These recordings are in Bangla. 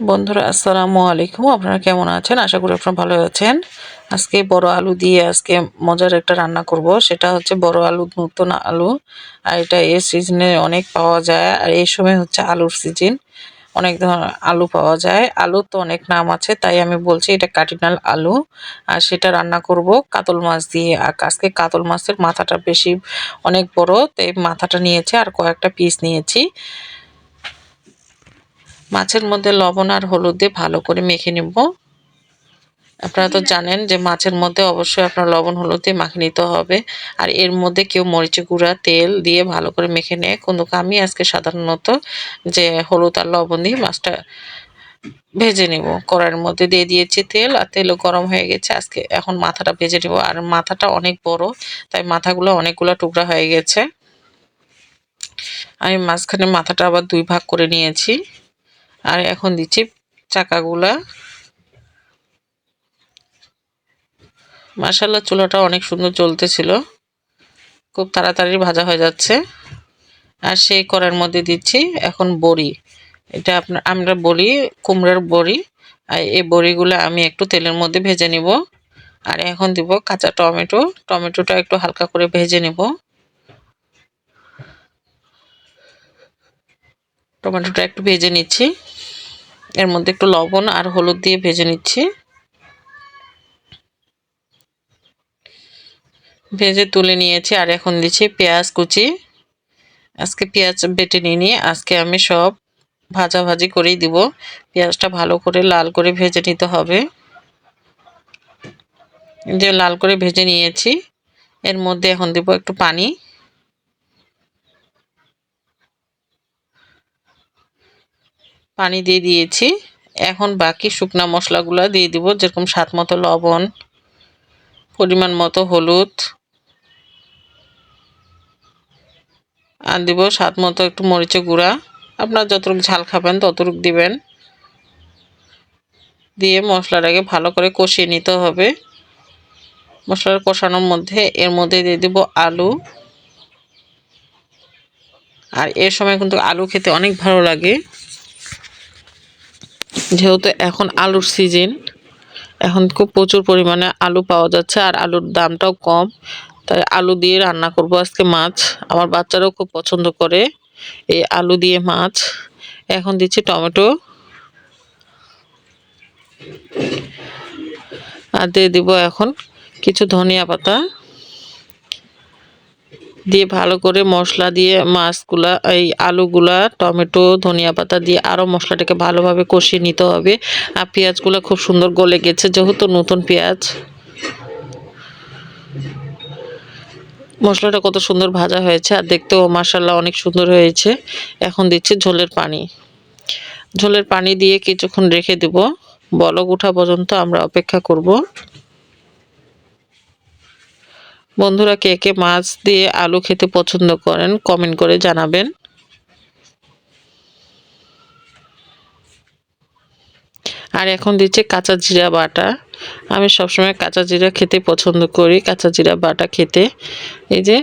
বন্ধুরা, আসসালামু আলাইকুম। আপনারা কেমন আছেন? আশা করি আপনারা ভালো আছেন। আজকে বড় আলু দিয়ে আজকে মজার একটা রান্না করব। সেটা হচ্ছে বড় আলু, নতুন আলু। আর এটা এই সিজনে অনেক পাওয়া যায়। আর এই সময় হচ্ছে আলুর সিজন অনেক ধরনের আলু পাওয়া যায়। আলুর তো অনেক নাম আছে, তাই আমি বলছি এটা কাটিনাল আলু। আর সেটা রান্না করব কাতল মাছ দিয়ে। আর আজকে কাতল মাছের মাথাটা বেশি অনেক বড়, তাই মাথাটা নিয়েছে আর কয়েকটা পিস নিয়েছি। মাছের মধ্যে লবণ আর হলুদ দিয়ে ভালো করে মেখে নেব। আপনারা তো জানেন যে মাছের মধ্যে অবশ্যই আপনার লবণ, হলুদ দিয়ে মাখে নিতে হবে। আর এর মধ্যে কেউ মরিচ গুঁড়া, তেল দিয়ে ভালো করে মেখে নেয়। কিন্তু আমি আজকে সাধারণত যে হলুদ আর লবণ দিয়ে মাছটা ভেজে নেব। কড়াইয়ের মধ্যে দিয়ে দিয়েছি তেল আর তেলও গরম হয়ে গেছে। আজকে এখন মাথাটা ভেজে নেব। আর মাথাটা অনেক বড়, তাই মাথাগুলো অনেকগুলো টুকরা হয়ে গেছে। আমি মাঝখানে মাথাটা আবার দুই ভাগ করে নিয়েছি। আর এখন দিচ্ছি চাকাগুলা। মাসাল্লা চুলাটা অনেক সুন্দর জ্বলতেছিল। খুব তাড়াতাড়ি ভাজা হয়ে যাচ্ছে। আর সেই করার মধ্যে দিচ্ছি এখন বড়ি। এটা আপনার, আমরা বলি কুমড়ার বড়ি, আর এই বড়িগুলো আমি একটু তেলের মধ্যে ভেজে নিব। আর এখন দিব কাঁচা টমেটো। টমেটোটা একটু হালকা করে ভেজে নেব। টমেটোটা একটু ভেজে নিচ্ছি। এর মধ্যে একটু লবণ আর হলুদ দিয়ে ভেজে নিচ্ছি। ভেজে তুলে নিয়েছি আর এখন দিচ্ছি পেঁয়াজ কুচি। আজকে পেঁয়াজ বেটে নিয়ে আজকে আমি সব ভাজা ভাজি করেই দিব। পেঁয়াজটা ভালো করে লাল করে ভেজে নিতে হবে। যে লাল করে ভেজে নিয়েছি, এর মধ্যে এখন দেব একটু পানি। পানি দিয়ে দিয়েছি। এখন বাকি শুকনা মশলাগুলো দিয়ে দিব, যেরকম স্বাদ মতো লবণ, পরিমাণ মতো হলুদ। আর দিব স্বাদ মতো একটু মরিচের গুঁড়া। আপনার যতটুকু ঝাল খাবেন ততটুকু দিবেন। দিয়ে মশলাটাকে ভালো করে কষিয়ে নিতে হবে। মশলার কষানোর মধ্যে এর মধ্যে দিয়ে দিব আলু। আর এর সময় কিন্তু আলু খেতে অনেক ভালো লাগে। যেহেতু এখন আলুর সিজন এখন খুব প্রচুর পরিমাণে আলু পাওয়া যাচ্ছে আর আলুর দামটাও কম। তাই আলু দিয়ে রান্না করব আজকে মাছ। আমার বাচ্চারাও খুব পছন্দ করে এই আলু দিয়ে মাছ। এখন দিচ্ছি টমেটো। আর দিয়ে দিব এখন কিছু ধনিয়া পাতা। দিয়ে ভালো করে মশলা দিয়ে মাছগুলা, এই আলুগুলা, টমেটো, ধনিয়া পাতা দিয়ে আরও মশলাটাকে ভালোভাবে কষিয়ে নিতে হবে। আর পেঁয়াজগুলো খুব সুন্দর গলে গেছে, যেহেতু নতুন পেঁয়াজ। মশলাটা কত সুন্দর ভাজা হয়েছে, আর দেখতেও মাসাল্লাহ অনেক সুন্দর হয়েছে। এখন দিচ্ছি ঝোলের পানি। ঝোলের পানি দিয়ে কিছুক্ষণ রেখে দেব। বলক উঠা পর্যন্ত আমরা অপেক্ষা করব। বন্ধুরা কে কে মাছ দিয়ে আলু খেতে পছন্দ করেন কমেন্ট করে জানাবেন। আর এখন দিচ্ছে কাঁচা জিরা বাটা। আমি সবসময় কাঁচা জিরা খেতে পছন্দ করি, কাঁচা জিরা বাটা খেতে। এই যে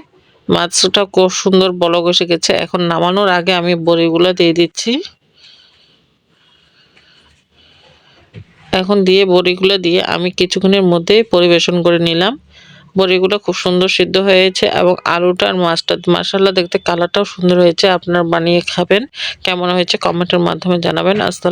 মাছটা খুব সুন্দর বলক এসে গেছে। এখন নামানোর আগে আমি বড়িগুলো দিয়ে দিচ্ছি। এখন দিয়ে বড়িগুলো দিয়ে আমি কিছুক্ষণের মধ্যে পরিবেশন করে নিলাম। বড়িগুলো খুব সুন্দর সিদ্ধ হয়েছে এবং আলুটা আর মাছটা মাসাল্লা দেখতে কালারটাও সুন্দর হয়েছে। আপনার বানিয়ে খাবেন। কেমন হয়েছে কমেন্টের মাধ্যমে জানাবেন। আসসালাম